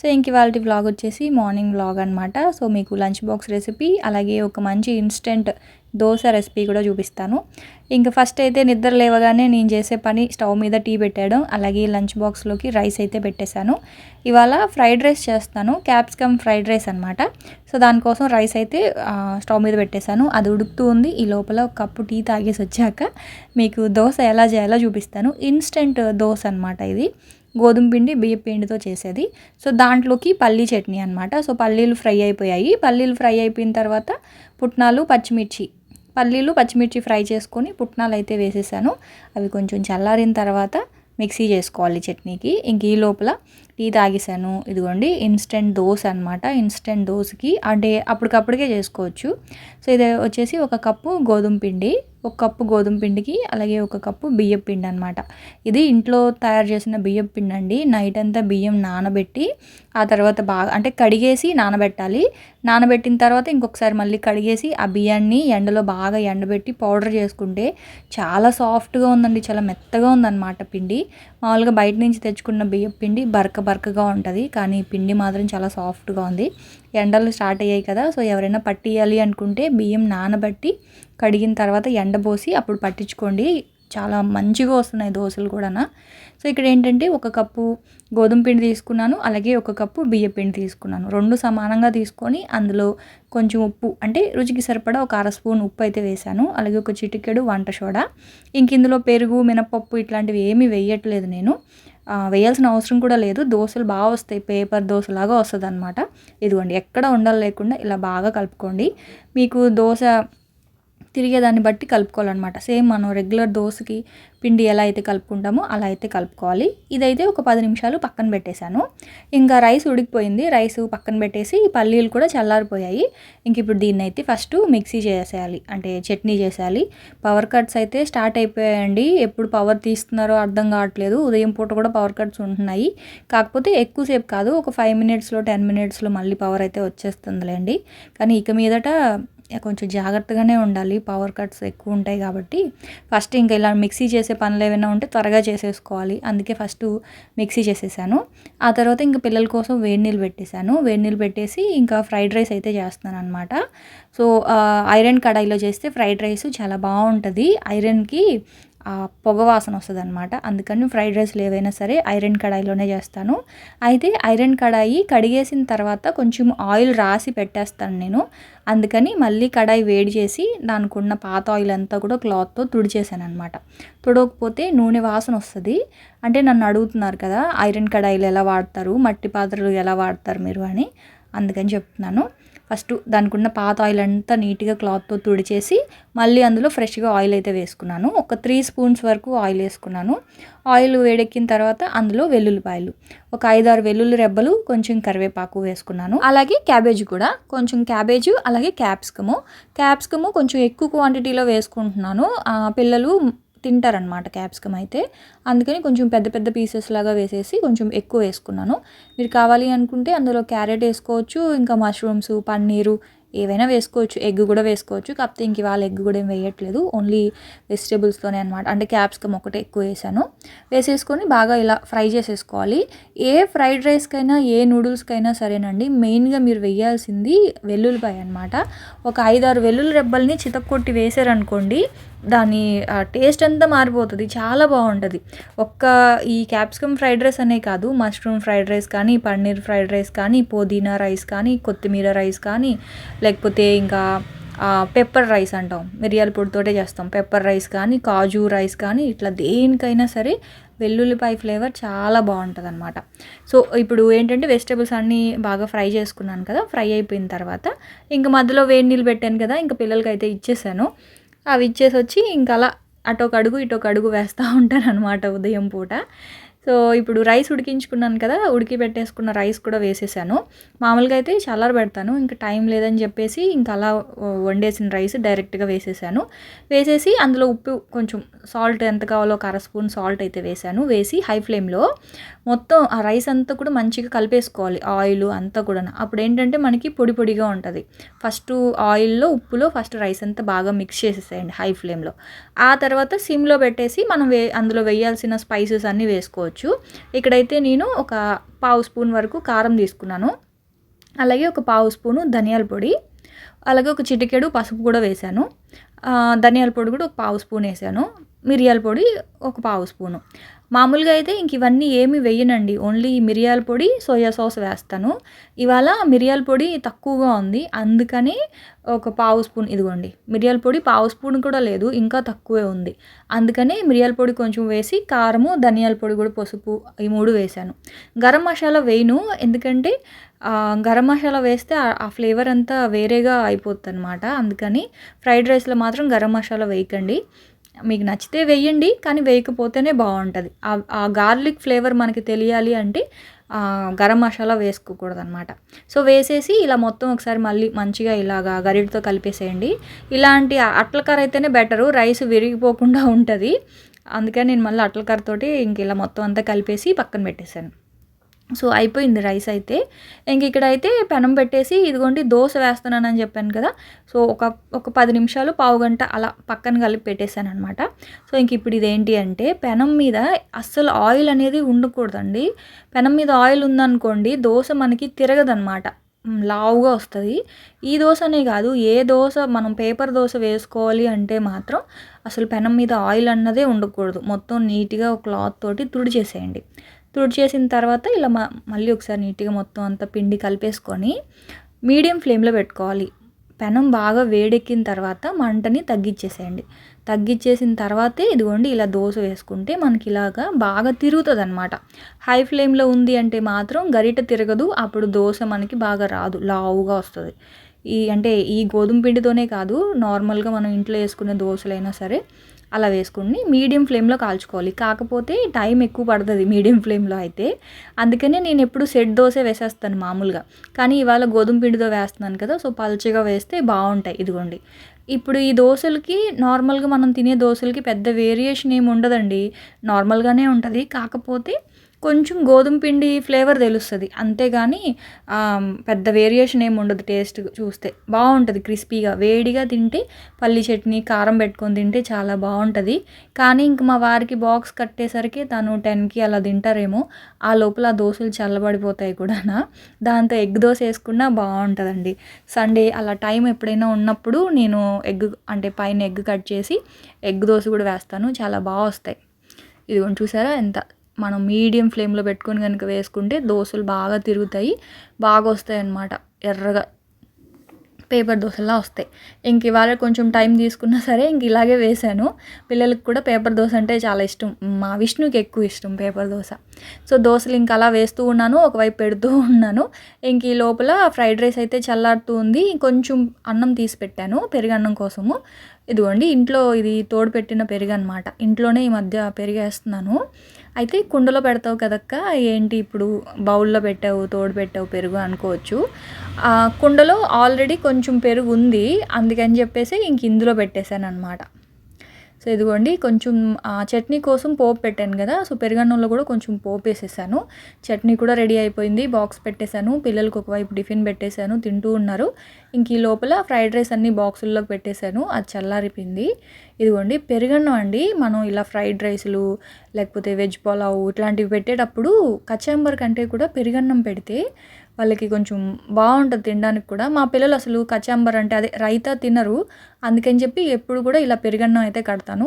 So ఇంక ఇవాళ vlog వచ్చేసి మార్నింగ్ వ్లాగ్ అనమాట సో మీకు లంచ్ బాక్స్ రెసిపీ అలాగే ఒక మంచి ఇన్స్టెంట్ దోశ రెసిపీ కూడా చూపిస్తాను. ఇంకా ఫస్ట్ అయితే నిద్ర లేవగానే నేను చేసే పని స్టవ్ మీద టీ పెట్టాడు అలాగే లంచ్ బాక్స్లోకి రైస్ అయితే పెట్టేశాను. ఇవాళ ఫ్రైడ్ రైస్ చేస్తాను. క్యాప్సికమ్ ఫ్రైడ్ రైస్ అనమాట సో దానికోసం రైస్ అయితే స్టవ్ మీద పెట్టేశాను. అది ఉడుకుతూ ఉంది. ఈ లోపల ఒక కప్పు టీ తాగేసి వచ్చాక మీకు దోశ ఎలా చేయాలో చూపిస్తాను. ఇన్స్టెంట్ దోశ అనమాట ఇది. గోధుమ పిండి బియ్య పిండితో చేసేది. సో దాంట్లోకి పల్లీ చట్నీ అనమాట సో పల్లీలు ఫ్రై అయిపోయాయి. పల్లీలు ఫ్రై అయిపోయిన తర్వాత పుట్నాలు పచ్చిమిర్చి. పల్లీలు పచ్చిమిర్చి ఫ్రై చేసుకొని పుట్నాలు అయితే వేసేసాను. అవి కొంచెం చల్లారిన తర్వాత మిక్సీ చేసుకోవాలి చట్నీకి. ఇంక ఈ లోపల టీ తాగేసాను. ఇదిగోండి ఇన్స్టెంట్ దోశ అనమాట ఇన్స్టెంట్ దోశకి అంటే అప్పటికప్పుడికే చేసుకోవచ్చు. సో ఇది వచ్చేసి ఒక కప్పు గోధుమ పిండి. ఒక కప్పు గోధుమ పిండికి అలాగే ఒక కప్పు బియ్యం పిండి అనమాట ఇది ఇంట్లో తయారు చేసిన బియ్యం పిండి అండి. నైట్ అంతా బియ్యం నానబెట్టి ఆ తర్వాత బాగా అంటే కడిగేసి నానబెట్టాలి. నానబెట్టిన తర్వాత ఇంకొకసారి మళ్ళీ కడిగేసి ఆ బియ్యాన్ని ఎండలో బాగా ఎండబెట్టి పౌడర్ చేసుకుంటే చాలా సాఫ్ట్గా ఉందండి. చాలా మెత్తగా ఉందన్నమాట పిండి. మామూలుగా బయట నుంచి తెచ్చుకున్న బియ్యం పిండి బరక బరకగా ఉంటుంది. కానీ పిండి మాత్రం చాలా సాఫ్ట్గా ఉంది. ఎండలు స్టార్ట్ అయ్యాయి కదా సో ఎవరైనా పట్టియాలి అనుకుంటే బియ్యం నానబెట్టి కడిగిన తర్వాత ఎండబోసి అప్పుడు పట్టించుకోండి. చాలా మంచిగా వస్తున్నాయి దోశలు కూడా సో ఇక్కడ ఏంటంటే ఒక కప్పు గోధుమ పిండి తీసుకున్నాను అలాగే ఒక కప్పు బియ్య పిండి తీసుకున్నాను. రెండు సమానంగా తీసుకొని అందులో కొంచెం ఉప్పు అంటే రుచికి సరిపడా ఒక అర స్పూన్ ఉప్పు అయితే వేశాను. అలాగే ఒక చిటికెడు వంట సోడా. ఇంక ఇందులో పెరుగు మినపప్పు ఇట్లాంటివి ఏమీ వేయట్లేదు నేను. వేయాల్సిన అవసరం కూడా లేదు. దోశలు బాగా వస్తాయి. పేపర్ దోశలాగా వస్తుంది అనమాట ఇదిగోండి ఎక్కడ ఉండాలి లేకుండా ఇలా బాగా కలుపుకోండి. మీకు దోశ తిరిగేదాన్ని బట్టి కలుపుకోవాలన్నమాట. సేమ్ మనం రెగ్యులర్ దోశకి పిండి ఎలా అయితే కలుపుకుంటామో అలా అయితే కలుపుకోవాలి. ఇదైతే ఒక పది నిమిషాలు పక్కన పెట్టేశాను. ఇంకా రైస్ ఉడికిపోయింది. రైస్ పక్కన పెట్టేసి పల్లీలు కూడా చల్లారిపోయాయి. ఇంక ఇప్పుడు దీన్ని అయితే ఫస్ట్ మిక్సీ చేసేయాలి. అంటే చట్నీ చేసేయాలి. పవర్ కట్స్ అయితే స్టార్ట్ అయిపోయాయండి. ఎప్పుడు పవర్ తీస్తున్నారో అర్థం కావట్లేదు. ఉదయం పూట కూడా పవర్ కట్స్ ఉంటున్నాయి. కాకపోతే ఎక్కువసేపు కాదు. ఒక ఫైవ్ మినిట్స్లో టెన్ మినిట్స్లో మళ్ళీ పవర్ అయితే వచ్చేస్తుందిలేండి. కానీ ఇక మీదట కొంచెం జాగ్రత్తగానే ఉండాలి. పవర్ కట్స్ ఎక్కువ ఉంటాయి కాబట్టి. ఫస్ట్ ఇంకా ఇలా మిక్సీ చేసే పనులు ఏమైనా ఉంటే త్వరగా చేసేసుకోవాలి. అందుకే ఫస్ట్ మిక్సీ చేసేసాను. ఆ తర్వాత ఇంకా పిల్లల కోసం వేడి నీళ్ళు పెట్టేశాను. వేడి నీళ్ళు పెట్టేసి ఇంకా ఫ్రైడ్ రైస్ అయితే చేస్తున్నాను అనమాట సో ఐరన్ కడాయిలో చేస్తే ఫ్రైడ్ రైస్ చాలా బాగుంటుంది. ఐరన్కి పొగ వాసన వస్తుంది అనమాట అందుకని ఫ్రైడ్ రైస్లు ఏవైనా సరే ఐరన్ కడాయిలోనే చేస్తాను. అయితే ఐరన్ కడాయి కడిగేసిన తర్వాత కొంచెం ఆయిల్ రాసి పెట్టేస్తాను నేను. అందుకని మళ్ళీ కడాయి వేడి చేసి దానికి ఉన్న పాత ఆయిల్ అంతా కూడా క్లాత్తో తుడిచేసాను అనమాట తుడవకపోతే నూనె వాసన వస్తుంది. అంటే నన్ను అడుగుతున్నారు కదా ఐరన్ కడాయిలు ఎలా వాడతారు మట్టి పాత్రలు ఎలా వాడతారు మీరు అని. అందుకని చెప్తున్నాను. ఫస్ట్ దానికి ఉన్న పాత ఆయిల్ అంతా నీట్గా క్లాత్తో తుడిచేసి మళ్ళీ అందులో ఫ్రెష్గా ఆయిల్ అయితే వేసుకున్నాను. ఒక త్రీ స్పూన్స్ వరకు ఆయిల్ వేసుకున్నాను. ఆయిల్ వేడెక్కిన తర్వాత అందులో వెల్లుల్లిపాయలు ఒక ఐదారు వెల్లుల్లి రెబ్బలు కొంచెం కరివేపాకు వేసుకున్నాను. అలాగే క్యాబేజ్ కూడా కొంచెం క్యాబేజ్ అలాగే క్యాప్సికము క్యాప్సికము కొంచెం ఎక్కువ క్వాంటిటీలో వేసుకుంటున్నాను. పిల్లలు తింటారనమాట క్యాప్సికమ్ అయితే. అందుకని కొంచెం పెద్ద పెద్ద పీసెస్ లాగా వేసేసి కొంచెం ఎక్కువ వేసుకున్నాను. మీరు కావాలి అనుకుంటే అందులో క్యారెట్ వేసుకోవచ్చు ఇంకా మష్రూమ్స్ పన్నీరు ఏవైనా వేసుకోవచ్చు ఎగ్ కూడా వేసుకోవచ్చు. కాకపోతే ఇంక ఇవాళ ఎగ్ కూడా ఏం వేయట్లేదు. ఓన్లీ వెజిటేబుల్స్తోనే అనమాట అంటే క్యాప్సికమ్ ఒకటే ఎక్కువ వేసాను. వేసేసుకొని బాగా ఇలా ఫ్రై చేసేసుకోవాలి. ఏ ఫ్రైడ్ రైస్కైనా ఏ నూడిల్స్కైనా సరేనండి. మెయిన్గా మీరు వేయాల్సింది వెల్లుల్లిపాయ అనమాట ఒక ఐదారు వెల్లుల్లి రెబ్బల్ని చితక్కొట్టి వేసారనుకోండి దాని టేస్ట్ అంతా మారిపోతుంది? చాలా బాగుంటుంది. ఒక్క ఈ క్యాప్సికమ్ ఫ్రైడ్ రైస్ అనే కాదు మష్రూమ్ ఫ్రైడ్ రైస్ కానీ పన్నీర్ ఫ్రైడ్ రైస్ కానీ పుదీనా రైస్ కానీ కొత్తిమీర రైస్ కానీ లేకపోతే ఇంకా పెప్పర్ రైస్ అంటాం. మిరియాల పొడితోటే చేస్తాం. పెప్పర్ రైస్ కానీ కాజు రైస్ కానీ ఇట్లా దేనికైనా సరే వెల్లుల్లిపాయ ఫ్లేవర్ చాలా బాగుంటుంది అనమాట సో ఇప్పుడు ఏంటంటే వెజిటేబుల్స్ అన్నీ బాగా ఫ్రై చేసుకున్నాను కదా ఫ్రై అయిపోయిన తర్వాత ఇంకా మధ్యలో వేడి నీళ్ళు పెట్టాను కదా ఇంకా పిల్లలకి అయితే ఇచ్చేసాను. అవి ఇచ్చేసి వచ్చి ఇంకా అలా అటొక అడుగు ఇటొక అడుగు వేస్తూ ఉంటాను అనమాట ఉదయం పూట. సో ఇప్పుడు రైస్ ఉడికించుకున్నాను కదా ఉడికి పెట్టేసుకున్న రైస్ కూడా వేసేసాను. మామూలుగా అయితే చల్లార పెడతాను ఇంకా టైం లేదని చెప్పేసి ఇంకా అలా వండేసిన రైస్ డైరెక్ట్గా వేసేసాను. వేసేసి అందులో ఉప్పు కొంచెం సాల్ట్ ఎంత కావాలో ఒక అర స్పూన్ సాల్ట్ అయితే వేసాను. వేసి హై ఫ్లేమ్లో మొత్తం ఆ రైస్ అంతా కూడా మంచిగా కలిపేసుకోవాలి ఆయిల్ అంతా కూడా అప్పుడు ఏంటంటే మనకి పొడి పొడిగా ఉంటుంది. ఫస్ట్ ఆయిల్లో ఉప్పులో ఫస్ట్ రైస్ అంతా బాగా మిక్స్ చేసేసేయండి హై ఫ్లేమ్లో. ఆ తర్వాత సిమ్లో పెట్టేసి మనం వే అందులో వేయాల్సిన స్పైసెస్ అన్నీ వేసుకోవచ్చు. ఇక్కడైతే నేను ఒక పావు స్పూన్ వరకు కారం తీసుకున్నాను. అలాగే ఒక పావు స్పూను ధనియాల పొడి అలాగే ఒక చిటికెడు పసుపు కూడా వేశాను. ధనియాల పొడి కూడా ఒక పావు స్పూన్ వేసాను మిరియాల పొడి ఒక పావు స్పూను. మామూలుగా అయితే ఇంక ఇవన్నీ ఏమి వేయనండి. ఓన్లీ మిరియాల పొడి సోయా సాస్ వేస్తాను. ఇవాళ మిరియాల పొడి తక్కువగా ఉంది. అందుకని ఒక పావు స్పూన్ ఇదిగోండి. మిరియాల పొడి పావు స్పూన్ కూడా లేదు ఇంకా తక్కువే ఉంది. అందుకని మిరియాల పొడి కొంచెం వేసి కారము ధనియాల పొడి కూడా పసుపు ఈ మూడు వేసాను. గరం మసాలా వేయను. ఎందుకంటే గరం మసాలా వేస్తే ఆ ఫ్లేవర్ అంతా వేరేగా అయిపోతుంది అనమాట అందుకని ఫ్రైడ్ రైస్లో మాత్రం గరం మసాలా వేయకండి. మీకు నచ్చితే వేయండి కానీ వేయకపోతేనే బాగుంటుంది. ఆ గార్లిక్ ఫ్లేవర్ మనకి తెలియాలి అంటే గరం మసాలా వేసుకోకూడదు అనమాట సో వేసేసి ఇలా మొత్తం ఒకసారి మళ్ళీ మంచిగా ఇలాగా గరిటతో కలిపేసేయండి. ఇలాంటి అట్ల కర్ర అయితేనే బెటరు రైస్ విరిగిపోకుండా ఉంటుంది. అందుకని నేను మళ్ళీ అట్ల కర్రతోటి ఇంక ఇలా మొత్తం అంతా కలిపేసి పక్కన పెట్టేశాను. సో అయిపోయింది రైస్ అయితే. ఇంక ఇక్కడైతే పెనం పెట్టేసి ఇదిగోండి దోశ వేస్తున్నానని చెప్పాను కదా. సో ఒక ఒక పది నిమిషాలు పావు గంట అలా పక్కన కలిపి పెట్టేశాను అనమాట సో ఇంక ఇప్పుడు ఇదేంటి అంటే పెనం మీద అస్సలు ఆయిల్ అనేది ఉండకూడదండి. పెనం మీద ఆయిల్ ఉందనుకోండి దోశ మనకి తిరగదనమాట లావుగా వస్తుంది. ఈ దోశనే కాదు ఏ దోశ మనం పేపర్ దోశ వేసుకోవాలి అంటే మాత్రం అసలు పెనం మీద ఆయిల్ అన్నదే ఉండకూడదు. మొత్తం నీట్గా క్లాత్ తోటి తుడి చేసేయండి చేసిన తర్వాత ఇలా మళ్ళీ ఒకసారి నీట్గా మొత్తం అంతా పిండి కలిపేసుకొని మీడియం ఫ్లేమ్లో పెట్టుకోవాలి. పెనం బాగా వేడెక్కిన తర్వాత మంటని తగ్గించేసేయండి. తగ్గించేసిన తర్వాతే ఇదిగోండి ఇలా దోశ వేసుకుంటే మనకి ఇలాగా బాగా తిరుగుతుంది అనమాట హై ఫ్లేమ్లో ఉంది అంటే మాత్రం గరిట తిరగదు అప్పుడు దోశ మనకి బాగా రాదు లావుగా వస్తుంది. ఈ అంటే ఈ గోధుమ పిండితోనే కాదు నార్మల్గా మనం ఇంట్లో వేసుకునే దోశలైనా సరే అలా వేసుకుని మీడియం ఫ్లేమ్లో కాల్చుకోవాలి. కాకపోతే టైం ఎక్కువ పడుతుంది మీడియం ఫ్లేమ్లో అయితే. అందుకనే నేను ఎప్పుడు సెట్ దోశ వేసేస్తాను మామూలుగా. కానీ ఇవాళ గోధుమ పిండితో వేస్తున్నాను కదా సో పల్చగా వేస్తే బాగుంటాయి ఇదిగోండి. ఇప్పుడు ఈ దోశలకి నార్మల్గా మనం తినే దోశలకి పెద్ద వేరియేషన్ ఏమి ఉండదండి. నార్మల్గానే ఉంటుంది. కాకపోతే కొంచెం గోధుమ పిండి ఫ్లేవర్ తెలుస్తుంది. అంతేగాని పెద్ద వేరియేషన్ ఏమి ఉండదు టేస్ట్ చూస్తే. బాగుంటుంది క్రిస్పీగా. వేడిగా తింటే పల్లి చట్నీ కారం పెట్టుకొని తింటే చాలా బాగుంటుంది. కానీ ఇంక మా వారికి బాక్స్ కట్టేసరికి తను టెన్కి అలా తింటారేమో. ఆ లోపల ఆ దోశలు చల్లబడిపోతాయి కూడా దాంతో ఎగ్ దోశ వేసుకున్నా బాగుంటుందండి. సండే అలా టైం ఎప్పుడైనా ఉన్నప్పుడు నేను ఎగ్ అంటే పైన ఎగ్ కట్ చేసి ఎగ్ దోశ కూడా వేస్తాను. చాలా బాగా వస్తాయి. ఇదిగోండి చూసారా ఎంత మనం మీడియం ఫ్లేమ్లో పెట్టుకొని కనుక వేసుకుంటే దోశలు బాగా తిరుగుతాయి బాగా వస్తాయి అన్నమాట ఎర్రగా పేపర్ దోశలా వస్తాయి. ఇంక ఇవాళ కొంచెం టైం తీసుకున్నా సరే ఇంక ఇలాగే వేశాను పిల్లలకి కూడా పేపర్ దోశ అంటే చాలా ఇష్టం. మా విష్ణుకి ఎక్కువ ఇష్టం పేపర్ దోశ. సో దోశలు ఇంక అలా వేస్తూ ఉన్నాను ఒకవైపు పెడుతూ ఉన్నాను. ఇంక ఈ లోపల ఫ్రైడ్ రైస్ అయితే చల్లారుతూ ఉంది. కొంచెం అన్నం తీసి పెట్టాను పెరుగన్నం కోసము. ఇదిగోండి ఇంట్లో ఇది తోడు పెట్టిన పెరుగు అనమాట ఇంట్లోనే ఈ మధ్య పెరిగేస్తున్నాను. అయితే కుండలో పెడతావు కదక్క? ఏంటి ఇప్పుడు బౌల్లో పెట్టావు తోడు పెట్టావు పెరుగు అనుకోవచ్చు. కుండలో ఆల్రెడీ కొంచెం పెరుగు ఉంది అందుకని చెప్పేసి ఇంక ఇందులో పెట్టేశాను అనమాట సో ఇదిగోండి కొంచెం చట్నీ కోసం పోపు పెట్టాను కదా సో పెరుగన్నంలో కూడా కొంచెం పోపు వేసేసాను. చట్నీ కూడా రెడీ అయిపోయింది బాక్స్ పెట్టేశాను పిల్లలకు ఒకవైపు టిఫిన్ పెట్టేశాను తింటూ ఉన్నారు. ఇంక ఈ లోపల ఫ్రైడ్ రైస్ అన్ని బాక్సుల్లోకి పెట్టేశాను అది చల్లారిపోయింది. ఇదిగోండి పెరుగన్నం అండి మనం ఇలా ఫ్రైడ్ రైస్లు లేకపోతే వెజ్ పులావ్ ఇట్లాంటివి పెట్టేటప్పుడు కచాంబర్ కంటే కూడా పెరుగన్నం పెడితే వాళ్ళకి కొంచెం బాగుంటుంది తినడానికి కూడా. మా పిల్లలు అసలు కచాంబర్ అంటే అదే రైతా తినరు. అందుకని చెప్పి ఎప్పుడు కూడా ఇలా పెరుగన్నం అయితే కడతాను.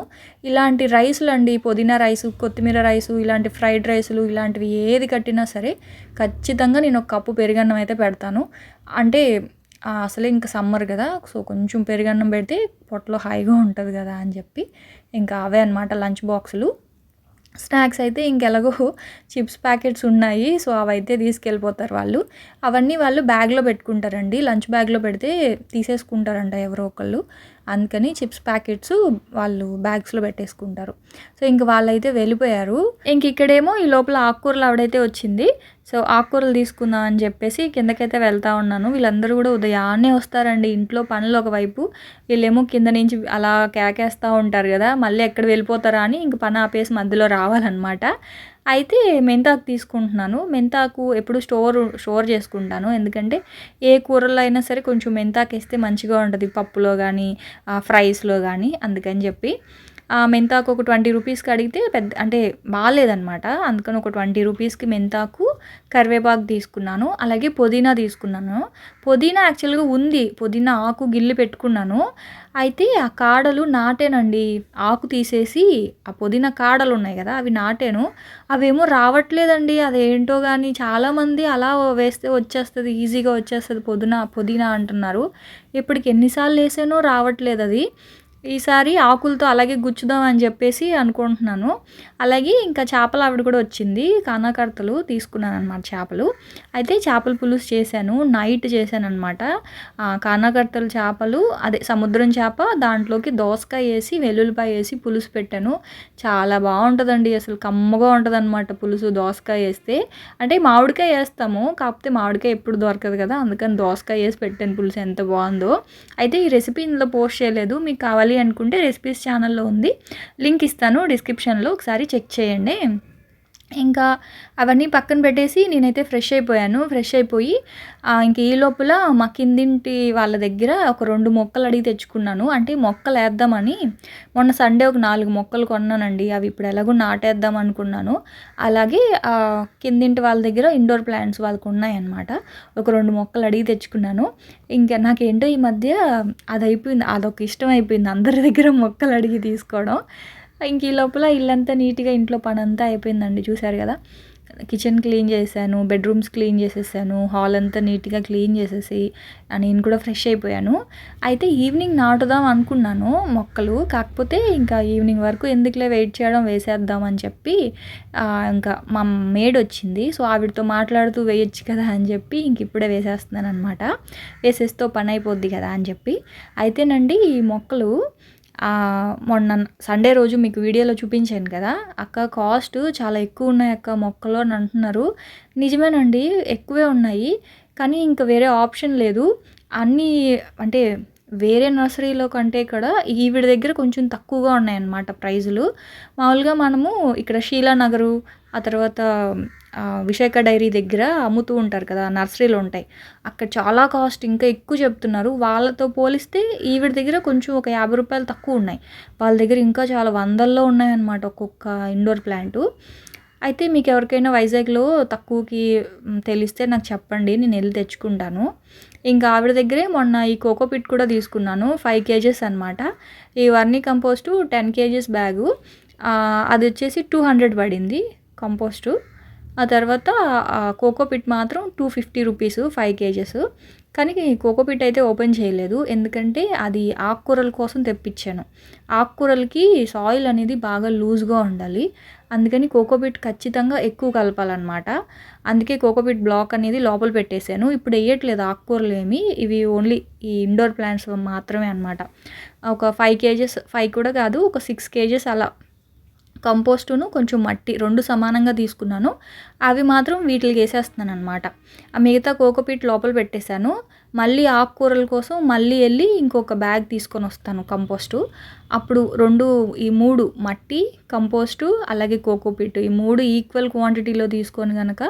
ఇలాంటి రైసులు అండి పుదీనా రైసు కొత్తిమీర రైసు ఇలాంటి ఫ్రైడ్ రైసులు ఇలాంటివి ఏది కట్టినా సరే ఖచ్చితంగా నేను ఒక కప్పు పెరుగన్నం అయితే పెడతాను. అంటే అసలే ఇంకా సమ్మర్ కదా సో కొంచెం పెరుగన్నం పెడితే పొట్టలో హాయిగా ఉంటుంది కదా అని చెప్పి ఇంకా అవే అనమాట లంచ్ బాక్సులు. స్నాక్స్ అయితే ఇంకెలాగో చిప్స్ ప్యాకెట్స్ ఉన్నాయి. సో అవైతే తీసుకెళ్ళిపోతారు వాళ్ళు. అవన్నీ వాళ్ళు బ్యాగ్లో పెట్టుకుంటారండి. లంచ్ బ్యాగ్లో పెడితే తీసేసుకుంటారంట ఎవరో ఒకళ్ళు. అందుకని చిప్స్ ప్యాకెట్స్ వాళ్ళు బ్యాగ్స్లో పెట్టేసుకుంటారు. సో ఇంక వాళ్ళైతే వెళ్ళిపోయారు. ఇంక ఇక్కడేమో ఈ లోపల ఆకుకూరలు ఆవిడైతే వచ్చింది. సో ఆకుకూరలు తీసుకుందాం అని చెప్పేసి కిందకైతే వెళ్తా ఉన్నాను. వీళ్ళందరూ కూడా ఉదయాన్నే వస్తారండి ఇంట్లో పనులు ఒకవైపు. వీళ్ళేమో కింద నుంచి అలా కేకేస్తూ ఉంటారు కదా మళ్ళీ ఎక్కడ వెళ్ళిపోతారా అని ఇంక పని ఆపేసి మధ్యలో రావాలన్నమాట. అయితే మెంతాకు తీసుకుంటున్నాను. మెంతాకు ఎప్పుడు స్టోర్ స్టోర్ చేసుకుంటాను. ఎందుకంటే ఏ కూరలో అయినా సరే కొంచెం మెంతాకు వేస్తే మంచిగా ఉంటుంది పప్పులో కానీ ఫ్రైస్లో కానీ అందుకని చెప్పి. మెంతాకు ఒక ట్వంటీ రూపీస్కి అడిగితే పెద్ద అంటే బాగాలేదనమాట అందుకని ఒక ట్వంటీ రూపీస్కి మెంతాకు కరివేపాకు తీసుకున్నాను. అలాగే పుదీనా తీసుకున్నాను. పుదీనా యాక్చువల్గా ఉంది. పుదీనా ఆకు గిల్లి పెట్టుకున్నాను. అయితే ఆ కాడలు నాటేనండి. ఆకు తీసేసి ఆ పుదీనా కాడలు ఉన్నాయి కదా అవి నాటాను. అవేమో రావట్లేదండి. అదేంటో కానీ చాలామంది అలా వేస్తే వచ్చేస్తుంది ఈజీగా వచ్చేస్తుంది పుదీనా పుదీనా అంటున్నారు. ఇప్పటికి ఎన్నిసార్లు వేసానో రావట్లేదు అది. ఈసారి ఆకులతో అలాగే గుచ్చుదాం అని చెప్పేసి అనుకుంటున్నాను. అలాగే ఇంకా చేపల ఆవిడ కూడా వచ్చింది. కానాకర్తలు తీసుకున్నాను అనమాట చేపలు. అయితే చేపల పులుసు చేశాను. నైట్ చేశాను అనమాట కానాకర్తలు చేపలు అదే సముద్రం చేప దాంట్లోకి దోసకాయ వేసి వెల్లుల్లిపాయ వేసి పులుసు పెట్టాను. చాలా బాగుంటుందండి. అసలు కమ్మగా ఉంటుంది అనమాట పులుసు దోసకాయ వేస్తే. అంటే మామిడికాయ వేస్తాము. కాకపోతే మామిడికాయ ఎప్పుడు దొరకదు కదా. అందుకని దోసకాయ వేసి పెట్టాను పులుసు ఎంత బాగుందో. అయితే ఈ రెసిపీ ఇందులో పోస్ట్ చేయలేదు. మీకు కావాలి కావాలి అనుకుంటే రెసిపీస్ ఛానల్లో ఉంది. లింక్ ఇస్తాను డిస్క్రిప్షన్లో ఒకసారి చెక్ చేయండి. ఇంకా అవన్నీ పక్కన పెట్టేసి నేనైతే ఫ్రెష్ అయిపోయాను ఫ్రెష్ అయిపోయి ఇంక ఈ లోపల మా కిందింటి వాళ్ళ దగ్గర ఒక రెండు మొక్కలు అడిగి తెచ్చుకున్నాను. అంటే మొక్కలు వేద్దామని మొన్న సండే ఒక నాలుగు మొక్కలు కొన్నానండి. అవి ఇప్పుడు ఎలాగో నాటేద్దాం అనుకున్నాను. అలాగే కిందింటి వాళ్ళ దగ్గర ఇండోర్ ప్లాంట్స్ వాళ్ళకు ఉన్నాయన్నమాట. ఒక రెండు మొక్కలు అడిగి తెచ్చుకున్నాను. ఇంకా నాకేంటో ఈ మధ్య అది అయిపోయింది అదొక ఇష్టం అయిపోయింది అందరి దగ్గర మొక్కలు అడిగి తీసుకోవడం. ఇంక ఈ లోపల ఇల్లంతా నీట్గా ఇంట్లో పని అంతా అయిపోయిందండి చూశారు కదా. కిచెన్ క్లీన్ చేశాను బెడ్రూమ్స్ క్లీన్ చేసేసాను హాల్ అంతా నీట్గా క్లీన్ చేసేసి నేను కూడా ఫ్రెష్ అయిపోయాను. అయితే ఈవినింగ్ నాటుదాం అనుకున్నాను మొక్కలు కాకపోతే ఇంకా ఈవినింగ్ వరకు ఎందుకులే వెయిట్ చేయడం వేసేద్దాం అని చెప్పి ఇంకా మా మేడ్ వచ్చింది. సో ఆవిడతో మాట్లాడుతూ వేయచ్చు కదా అని చెప్పి ఇంక ఇప్పుడే వేసేస్తున్నాను అనమాట వేసేస్తో పని అయిపోద్ది కదా అని చెప్పి. అయితేనండి ఈ మొక్కలు మొన్న సండే రోజు మీకు వీడియోలో చూపించాను కదా. అక్క కాస్ట్ చాలా ఎక్కువ ఉన్నాయి అక్క మొక్కలు అని అంటున్నారు. నిజమేనండి ఎక్కువే ఉన్నాయి. కానీ ఇంకా వేరే ఆప్షన్ లేదు. అన్నీ అంటే వేరే నర్సరీలో కంటే ఇక్కడ ఈవిడ దగ్గర కొంచెం తక్కువగా ఉన్నాయన్నమాట ప్రైజులు. మామూలుగా మనము ఇక్కడ శీలానగరు ఆ తర్వాత విశాఖ డైరీ దగ్గర అమ్ముతూ ఉంటారు కదా నర్సరీలు ఉంటాయి. అక్కడ చాలా కాస్ట్ ఇంకా ఎక్కువ చెప్తున్నారు. వాళ్ళతో పోలిస్తే ఈవిడ దగ్గర కొంచెం ఒక యాభై రూపాయలు తక్కువ ఉన్నాయి. వాళ్ళ దగ్గర ఇంకా చాలా వందల్లో ఉన్నాయన్నమాట ఒక్కొక్క ఇండోర్ ప్లాంటు. అయితే మీకు ఎవరికైనా వైజాగ్లో తక్కువకి తెలిస్తే నాకు చెప్పండి నేను వెళ్ళి తెచ్చుకుంటాను. ఇంకా ఆవిడ దగ్గరే మొన్న ఈ కోకోపిట్ కూడా తీసుకున్నాను ఫైవ్ కేజెస్ అనమాట ఈ vermi compost ten kgs bag. అది వచ్చేసి టూ హండ్రెడ్ పడింది కంపోస్టు. ఆ తర్వాత కోకోపిట్ మాత్రం two fifty rupees five kgs. కానీ కోకోపిట్ అయితే ఓపెన్ చేయలేదు. ఎందుకంటే అది ఆకుకూరల కోసం తెప్పించాను. ఆకుకూరలకి సాయిల్ అనేది బాగా లూజ్గా ఉండాలి. అందుకని కోకోపిట్ ఖచ్చితంగా ఎక్కువ కలపాలన్నమాట. అందుకే కోకోపిట్ బ్లాక్ అనేది లోపల పెట్టేశాను. ఇప్పుడు వేయట్లేదు ఆకుకూరలు ఏమి. ఇవి ఓన్లీ ఈ ఇండోర్ ప్లాంట్స్ మాత్రమే అనమాట ఒక ఫైవ్ కేజెస్ ఫైవ్ కూడా కాదు ఒక సిక్స్ కేజెస్ అలా. కంపోస్టును కొంచెం మట్టి రెండు సమానంగా తీసుకున్నాను. అవి మాత్రం వీటికి వేసేస్తున్నాను అనమాట ఆ మిగతా కోకోపీట్ లోపల పెట్టేశాను. మళ్ళీ ఆకుకూరల కోసం మళ్ళీ వెళ్ళి ఇంకొక బ్యాగ్ తీసుకొని వస్తాను కంపోస్టు. అప్పుడు రెండు ఈ మూడు మట్టి కంపోస్టు అలాగే కోకోపీట్ ఈ మూడు ఈక్వల్ క్వాంటిటీలో తీసుకొని కనుక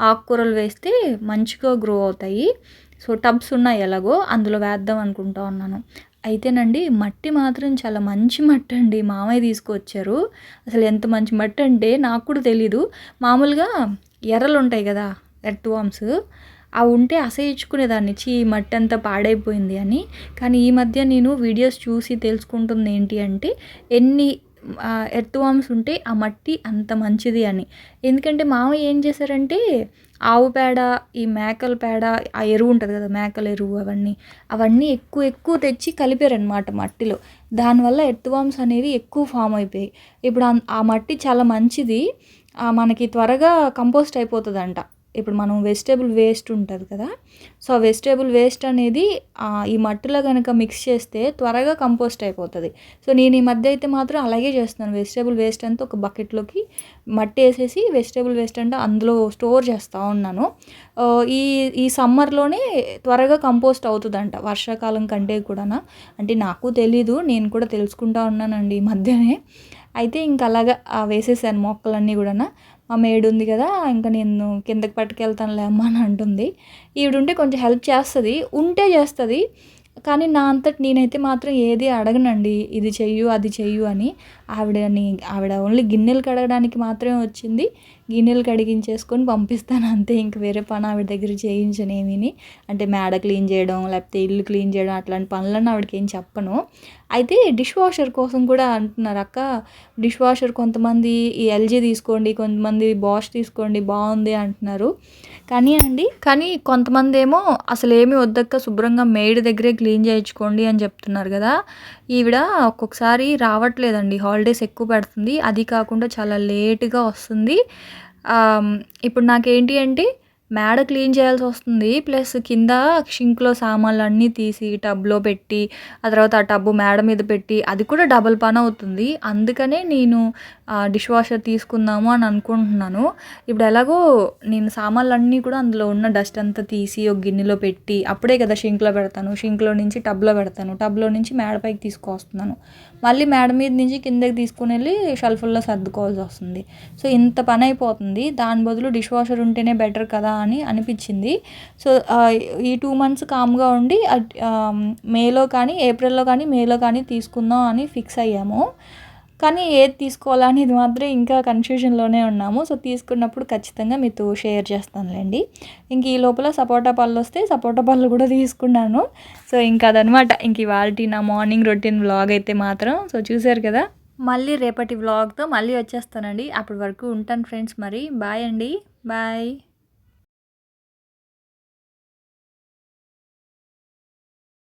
ఆకుకూరలు వేస్తే మంచిగా గ్రో అవుతాయి. సో టబ్స్ ఉన్నాయి ఎలాగో అందులో వేద్దాం అనుకుంటా ఉన్నాను. అయితేనండి మట్టి మాత్రం చాలా మంచి మట్టి అండి మామయ్య తీసుకొచ్చారు. అసలు ఎంత మంచి మట్టి అంటే నాకు కూడా తెలీదు. మామూలుగా ఎర్రలు ఉంటాయి కదా ఎర్త్ వామ్స్. అవి ఉంటే అసహించుకునేదాన్ని. చీ మట్టి అంతా పాడైపోయింది అని. కానీ ఈ మధ్య నేను వీడియోస్ చూసి తెలుసుకుంటుంది ఏంటి అంటే ఎన్ని ఎర్త్ వామ్స్ ఉంటే ఆ మట్టి అంత మంచిది అని. ఎందుకంటే మామయ్య ఏం చేశారంటే ఆవు పేడ ఈ మేకల పేడ ఆ ఎరువు ఉంటుంది కదా మేకల ఎరువు అవన్నీ అవన్నీ ఎక్కువ ఎక్కువ తెచ్చి కలిపారనమాట మట్టిలో. దానివల్ల ఎర్త్వామ్స్ అనేవి ఎక్కువ ఫామ్ అయిపోయాయి. ఇప్పుడు ఆ మట్టి చాలా మంచిది. మనకి త్వరగా కంపోస్ట్ అయిపోతుందంట. ఇప్పుడు మనం వెజిటేబుల్ వేస్ట్ ఉంటుంది కదా. సో ఆ వెజిటేబుల్ వేస్ట్ అనేది ఈ మట్టిలో కనుక మిక్స్ చేస్తే త్వరగా కంపోస్ట్ అయిపోతుంది. సో నేను ఈ మధ్య అయితే మాత్రం అలాగే చేస్తున్నాను. వెజిటేబుల్ వేస్ట్ అంతా ఒక బకెట్లోకి మట్టి వేసేసి వెజిటేబుల్ వేస్ట్ అంటే అందులో స్టోర్ చేస్తూ ఉన్నాను. ఈ ఈ సమ్మర్లోనే త్వరగా కంపోస్ట్ అవుతుందంట వర్షాకాలం కంటే కూడా అంటే నాకు తెలీదు నేను కూడా తెలుసుకుంటా ఉన్నానండి ఈ మధ్యనే. అయితే ఇంకా అలాగా వేసేసాను మొక్కలన్నీ కూడా మా మేడ్ ఉంది కదా ఇంకా నేను కిందకి పట్టుకెళ్తానులే అమ్మ అని అంటుంది. ఈవిడుంటే కొంచెం హెల్ప్ చేస్తుంది ఉంటే చేస్తుంది కానీ నా అంతటి నేనైతే మాత్రం ఏది అడగనండి ఇది చెయ్యు అది చెయ్యు అని. ఆవిడని ఆవిడ ఓన్లీ గిన్నెలు కడగడానికి మాత్రమే వచ్చింది. గిన్నెలు కడిగించేసుకొని పంపిస్తాను అంతే. ఇంక వేరే పని ఆవిడ దగ్గర చేయించను ఏమీని. అంటే మేడ క్లీన్ చేయడం లేకపోతే ఇల్లు క్లీన్ చేయడం అట్లాంటి పనులను ఆవిడకి ఏం చెప్పను. అయితే డిష్ వాషర్ కోసం కూడా అంటున్నారు అక్క డిష్ వాషర్ కొంతమంది ఈ ఎల్జీ తీసుకోండి కొంతమంది బాష్ తీసుకోండి బాగుంది అంటున్నారు. కానీ అండి కానీ కొంతమంది ఏమో అసలు ఏమి వద్దక్క శుభ్రంగా మేడ్ దగ్గరే క్లీన్ చేయించుకోండి అని చెప్తున్నారు కదా. ఈవిడ ఒక్కొక్కసారి రావట్లేదండి. హాలిడేస్ ఎక్కువ పెడుతుంది. అది కాకుండా చాలా లేట్గా వస్తుంది. ఇప్పుడు నాకేంటి అంటే మేడ క్లీన్ చేయాల్సి వస్తుంది. ప్లస్ కింద షింక్లో సామాన్లు అన్నీ తీసి టబ్లో పెట్టి ఆ తర్వాత ఆ టబ్బు మేడ మీద పెట్టి అది కూడా డబల్ పని అవుతుంది. అందుకనే నేను డిష్ వాషర్ తీసుకుందాము అని అనుకుంటున్నాను. ఇప్పుడు ఎలాగో నేను సామాన్లు అన్నీ కూడా అందులో ఉన్న డస్ట్ అంతా తీసి ఒక గిన్నెలో పెట్టి అప్పుడే కదా షింక్లో పెడతాను. షింక్లో నుంచి టబ్లో పెడతాను. టబ్లో నుంచి మేడపైకి తీసుకొస్తున్నాను మళ్ళీ మేడ మీద నుంచి కిందకి తీసుకుని వెళ్ళి షెల్ఫ్లో సర్దుకోవాల్సి వస్తుంది. సో ఇంత పని అయిపోతుంది. దాని బదులు డిష్ వాషర్ ఉంటేనే బెటర్ కదా అని అనిపించింది. సో ఈ టూ మంత్స్ కామ్గా ఉండి మేలో కానీ ఏప్రిల్లో కానీ మేలో కానీ తీసుకుందాం అని ఫిక్స్ అయ్యాము. కానీ ఏది తీసుకోవాలనేది మాత్రం ఇంకా కన్ఫ్యూజన్లోనే ఉన్నాము. సో తీసుకున్నప్పుడు ఖచ్చితంగా మీతో షేర్ చేస్తానులేండి. ఇంక ఈ లోపల సపోటా పళ్ళు వస్తే సపోటా పళ్ళు కూడా తీసుకున్నాను. సో ఇంకా అదనమాట. ఇంక ఇవాళ నా మార్నింగ్ రొటీన్ వ్లాగ్ అయితే మాత్రం. సో చూసారు కదా? మళ్ళీ రేపటి వ్లాగ్తో మళ్ళీ వచ్చేస్తానండి. అప్పటి వరకు ఉంటాను ఫ్రెండ్స్ మరి. బాయ్ అండి. బాయ్